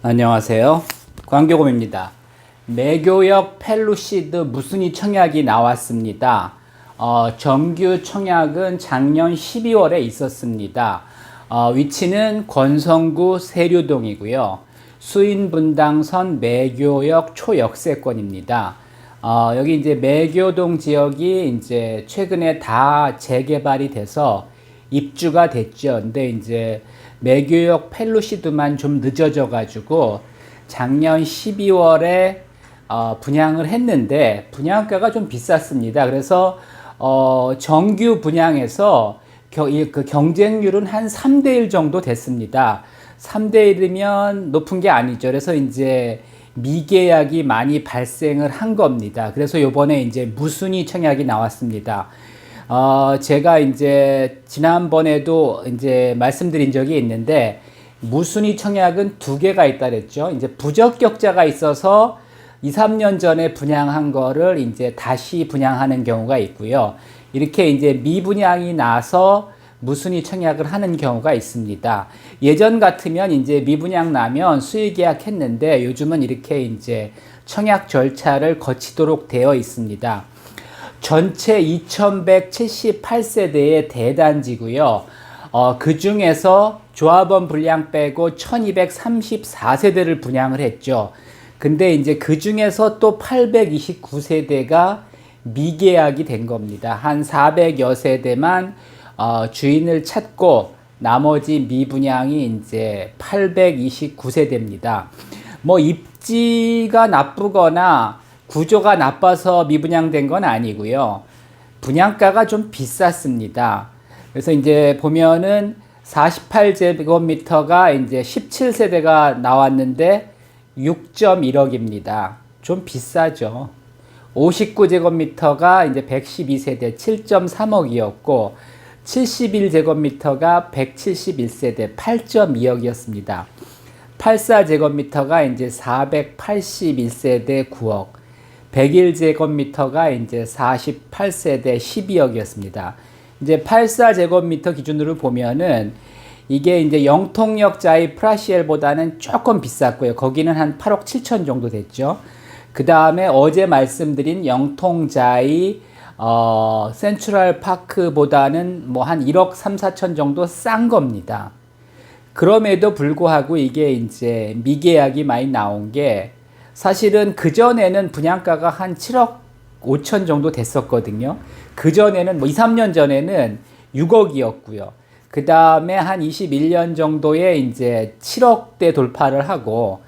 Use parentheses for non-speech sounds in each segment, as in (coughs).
안녕하세요. 광교곰입니다. 매교역 펠루시드 무순이 청약이 나왔습니다. 어, 정규 청약은 작년 12월에 있었습니다. 어, 위치는 권성구 세류동이고요. 수인분당선 매교역 초역세권입니다. 어, 여기 이제 매교동 지역이 이제 최근에 다 재개발이 돼서 입주가 됐죠. 근데 이제 매교역 펠루시드만 좀 늦어져 가지고 작년 12월에 어, 분양을 했는데 분양가가 좀 비쌌습니다. 그래서 어, 정규 분양에서 겨, 이, 그 경쟁률은 한 3대 1 정도 됐습니다. 3대 1이면 높은 게 아니죠. 그래서 이제 미계약이 많이 발생을 한 겁니다. 그래서 요번에 이제 무순위 청약이 나왔습니다. 어, 제가 이제 지난번에도 이제 말씀드린 적이 있는데 무순위 청약은 두 개가 있다 그랬죠. 이제 부적격자가 있어서 2, 3년 전에 분양한 거를 이제 다시 분양하는 경우가 있고요. 이렇게 이제 미분양이 나서 무순위 청약을 하는 경우가 있습니다. 예전 같으면 이제 미분양 나면 수의 계약했는데 요즘은 이렇게 이제 청약 절차를 거치도록 되어 있습니다. 전체 2178세대의 대단지고요. 어, 그 중에서 조합원 분량 빼고 1234세대를 분양을 했죠. 근데 이제 그 중에서 또 829세대가 미계약이 된 겁니다. 한 400여 세대만 어, 주인을 찾고 나머지 미분양이 이제 829세대입니다. 뭐 입지가 나쁘거나 구조가 나빠서 미분양된 건 아니고요. 분양가가 좀 비쌌습니다. 그래서 이제 보면은 48제곱미터가 이제 17세대가 나왔는데 6.1억입니다. 좀 비싸죠. 59제곱미터가 이제 112세대 7.3억이었고 71제곱미터가 171세대 8.2억이었습니다. 84제곱미터가 이제 481세대 9억, 101제곱미터가 이제 48세대 12억이었습니다. 이제 84제곱미터 기준으로 보면은 이게 이제 영통역자의 프라시엘보다는 조금 비쌌고요. 거기는 한 8억 7천 정도 됐죠. 그 다음에 어제 말씀드린 영통자의 어, 센트럴 파크보다는 뭐 한 1억 3, 4천 정도 싼 겁니다. 그럼에도 불구하고 이게 이제 미계약이 많이 나온 게 사실은 그전에는 분양가가 한 7억 5천 정도 됐었거든요. 그전에는 뭐 2, 3년 전에는 6억이었고요. 그 다음에 한 21년 정도에 이제 7억대 돌파를 하고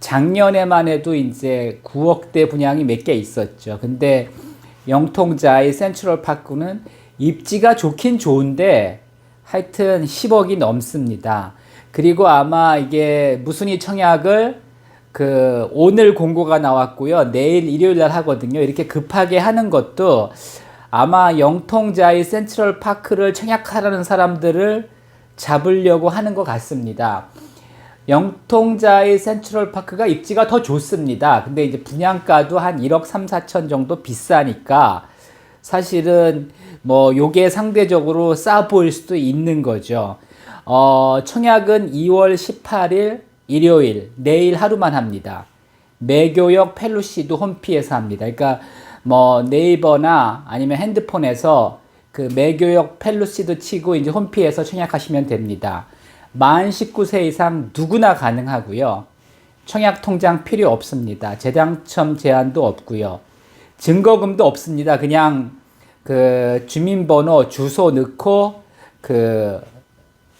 작년에만 해도 이제 9억대 분양이 몇 개 있었죠. 근데 영통자의 센트럴 파크는 입지가 좋긴 좋은데 하여튼 10억이 넘습니다. 그리고 아마 이게 무순위 청약을 그 오늘 공고가 나왔고요. 내일 일요일 날 하거든요. 이렇게 급하게 하는 것도 아마 영통자의 센트럴 파크를 청약하라는 사람들을 잡으려고 하는 것 같습니다. 영통자의 센트럴 파크가 입지가 더 좋습니다. 근데 이제 분양가도 한 1억 3, 4천 정도 비싸니까 사실은 뭐 요게 상대적으로 싸 보일 수도 있는 거죠. 어, 청약은 2월 18일 일요일, 내일 하루만 합니다. 매교역 펠루시드 홈피에서 합니다. 그러니까 뭐 네이버나 아니면 핸드폰에서 그 매교역 펠루시드 치고 이제 홈피에서 청약하시면 됩니다. 만 19세 이상 누구나 가능하고요. 청약 통장 필요 없습니다. 재당첨 제한도 없고요. 증거금도 없습니다. 그냥 그 주민번호, 주소 넣고 그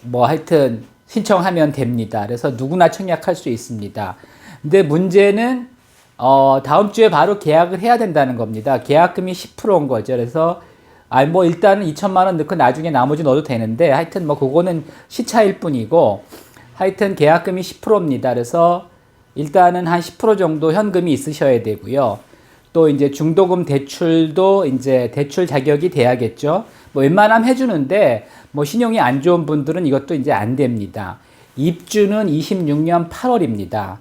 뭐 하여튼 신청하면 됩니다. 그래서 누구나 청약할 수 있습니다. 근데 문제는 어 다음 주에 바로 계약을 해야 된다는 겁니다. 계약금이 10%인 거죠. 그래서 아니 뭐 일단은 2천만 원 넣고 나중에 나머지 넣어도 되는데 하여튼 뭐 그거는 시차일 뿐이고 하여튼 계약금이 10%입니다. 그래서 일단은 한 10% 정도 현금이 있으셔야 되고요. 또 이제 중도금 대출도 이제 대출 자격이 돼야겠죠. 뭐 웬만하면 해주는데 뭐 신용이 안 좋은 분들은 이것도 이제 안 됩니다. 입주는 26년 8월입니다.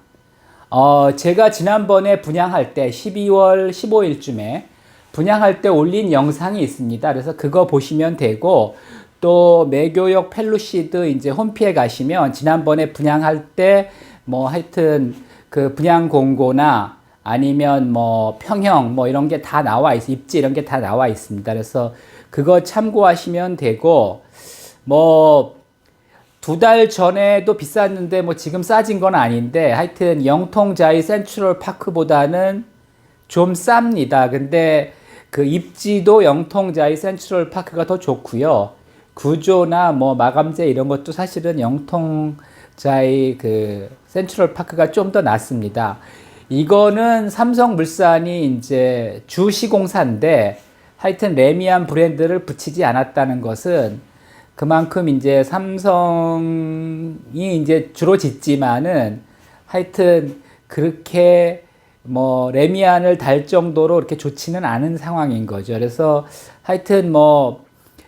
어, 제가 지난번에 분양할 때 12월 15일쯤에 분양할 때 올린 영상이 있습니다. 그래서 그거 보시면 되고 또 매교역 펠루시드 이제 홈피에 가시면 지난번에 분양할 때 뭐 하여튼 그 분양 공고나 아니면 뭐 평형 뭐 이런 게 다 나와 있어 입지 이런 게 다 나와 있습니다. 그래서 그거 참고하시면 되고 뭐 두 달 전에도 비쌌는데 뭐 지금 싸진 건 아닌데 하여튼 영통자이 센트럴 파크보다는 좀 쌉니다. 근데 그 입지도 영통자이 센트럴 파크가 더 좋고요. 구조나 뭐 마감재 이런 것도 사실은 영통자이 그 센트럴 파크가 좀 더 낫습니다. 이거는 삼성물산이 이제 주시공사인데 하여튼 레미안 브랜드를 붙이지 않았다는 것은 그만큼 이제 삼성이 이제 주로 짓지만은 하여튼 그렇게 뭐 레미안을 달 정도로 이렇게 좋지는 않은 상황인 거죠. 그래서 하여튼 뭐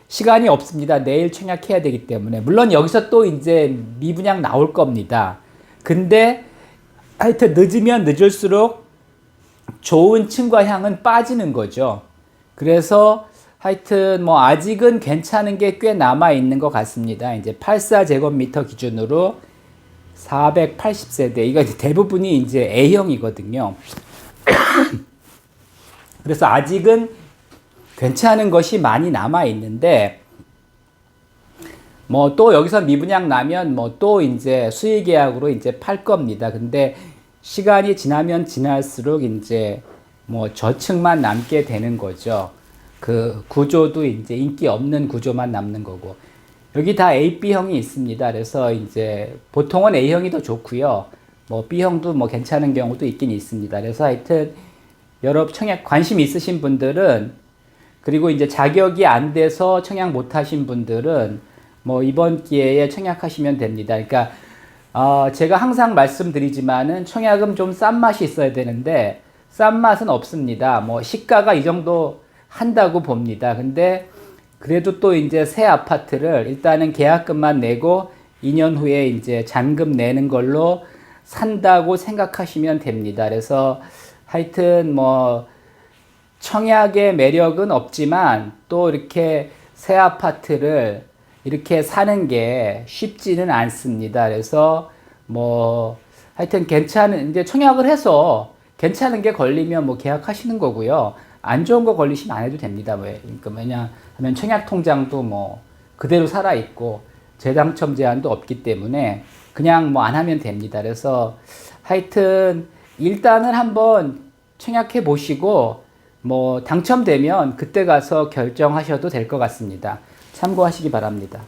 시간이 없습니다. 내일 청약해야 되기 때문에 물론 여기서 또 이제 미분양 나올 겁니다. 근데 하여튼 늦으면 늦을수록 좋은 층과 향은 빠지는 거죠. 그래서 하여튼 뭐 아직은 괜찮은 게 꽤 남아 있는 것 같습니다. 이제 84제곱미터 기준으로 480세대 이거 이제 대부분이 이제 A형이거든요. (coughs) 그래서 아직은 괜찮은 것이 많이 남아 있는데 뭐 또 여기서 미분양 나면 뭐 또 이제 수의 계약으로 이제 팔 겁니다. 근데 시간이 지나면 지날수록 이제 뭐 저층만 남게 되는 거죠. 그 구조도 이제 인기 없는 구조만 남는 거고 여기 다 A, B형이 있습니다. 그래서 이제 보통은 A형이 더 좋고요. 뭐 B형도 뭐 괜찮은 경우도 있긴 있습니다. 그래서 하여튼 여러 청약 관심 있으신 분들은 그리고 이제 자격이 안 돼서 청약 못 하신 분들은 뭐 이번 기회에 청약하시면 됩니다. 그러니까 어 제가 항상 말씀드리지만은 청약은 좀 싼 맛이 있어야 되는데 싼 맛은 없습니다. 뭐 시가가 이 정도 한다고 봅니다. 근데 그래도 또 이제 새 아파트를 일단은 계약금만 내고 2년 후에 이제 잔금 내는 걸로 산다고 생각하시면 됩니다. 그래서 하여튼 뭐 청약의 매력은 없지만 또 이렇게 새 아파트를 이렇게 사는 게 쉽지는 않습니다. 그래서 뭐 하여튼 괜찮은 이제 청약을 해서 괜찮은 게 걸리면 뭐 계약하시는 거고요. 안 좋은 거 걸리시면 안 해도 됩니다. 왜? 그러니까 왜냐하면 청약 통장도 뭐 그대로 살아 있고 재당첨 제한도 없기 때문에 그냥 뭐 안 하면 됩니다. 그래서 하여튼 일단은 한번 청약해 보시고 뭐 당첨되면 그때 가서 결정하셔도 될 것 같습니다. 참고하시기 바랍니다.